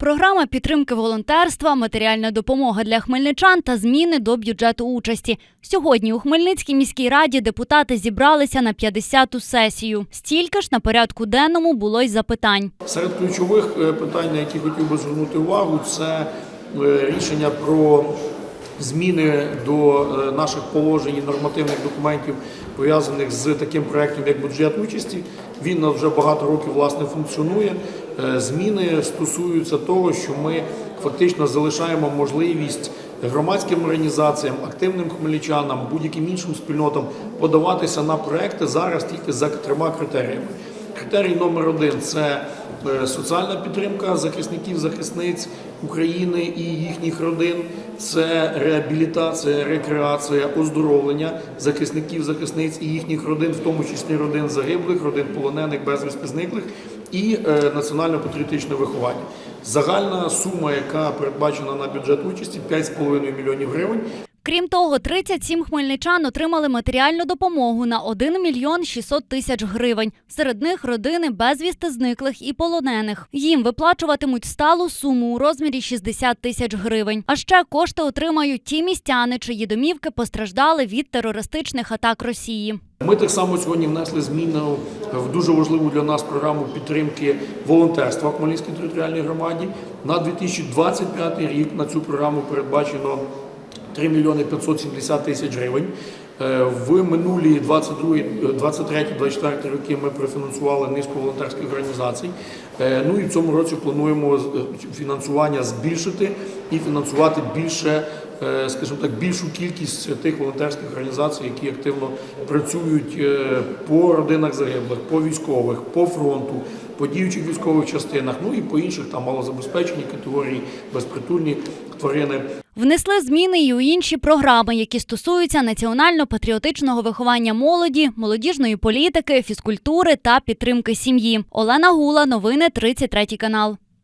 Програма підтримки волонтерства, матеріальна допомога для хмельничан та зміни до бюджету участі. Сьогодні у Хмельницькій міській раді депутати зібралися на 50-ту сесію. Стільки ж на порядку денному було й запитань. Серед ключових е, питань, на які хотів би звернути увагу, це е, рішення про зміни до е, наших положень і нормативних документів, пов'язаних з таким проектом, як бюджет участі. Він вже багато років власне функціонує. Е, Зміни стосуються того, що ми фактично залишаємо можливість громадським організаціям, активним хмельничанам, будь-яким іншим спільнотам подаватися на проекти зараз тільки за трьома критеріями. Критерій номер один це е, соціальна підтримка захисників, захисниць України і їхніх родин. Це реабілітація, рекреація, оздоровлення захисників, захисниць і їхніх родин, в тому числі родин загиблих, родин полонених, безвісти зниклих, і е, національно-патріотичне виховання. Загальна сума, яка передбачена на бюджет участі, 5,5 мільйонів гривень. Крім того, 37 хмельничан отримали матеріальну допомогу на 1 мільйон 600 тисяч гривень. Серед них родини безвісти зниклих і полонених. Їм виплачуватимуть сталу суму у розмірі 60 тисяч гривень. А ще кошти отримають ті містяни, чиї домівки постраждали від терористичних атак Росії. Ми так само сьогодні внесли зміну в дуже важливу для нас програму підтримки волонтерства в Хмельницькій територіальній громаді. На 2025 рік на цю програму передбачено 3 мільйони 570 тисяч гривень. Е, В минулі 23-24 роки ми профінансували низку волонтерських організацій. Е, Ну і в цьому році плануємо е, фінансування збільшити і фінансувати більше, е, скажімо так, більшу кількість тих волонтерських організацій, які активно працюють е, по родинах загиблих, по військових, по фронту, по діючих військових частинах, ну і по інших там малозабезпечені категорії, безпритульні тварини. Внесли зміни і у інші програми, які стосуються національно-патріотичного виховання молоді, молодіжної політики, фізкультури та підтримки сім'ї. Олена Гула, новини 33 канал.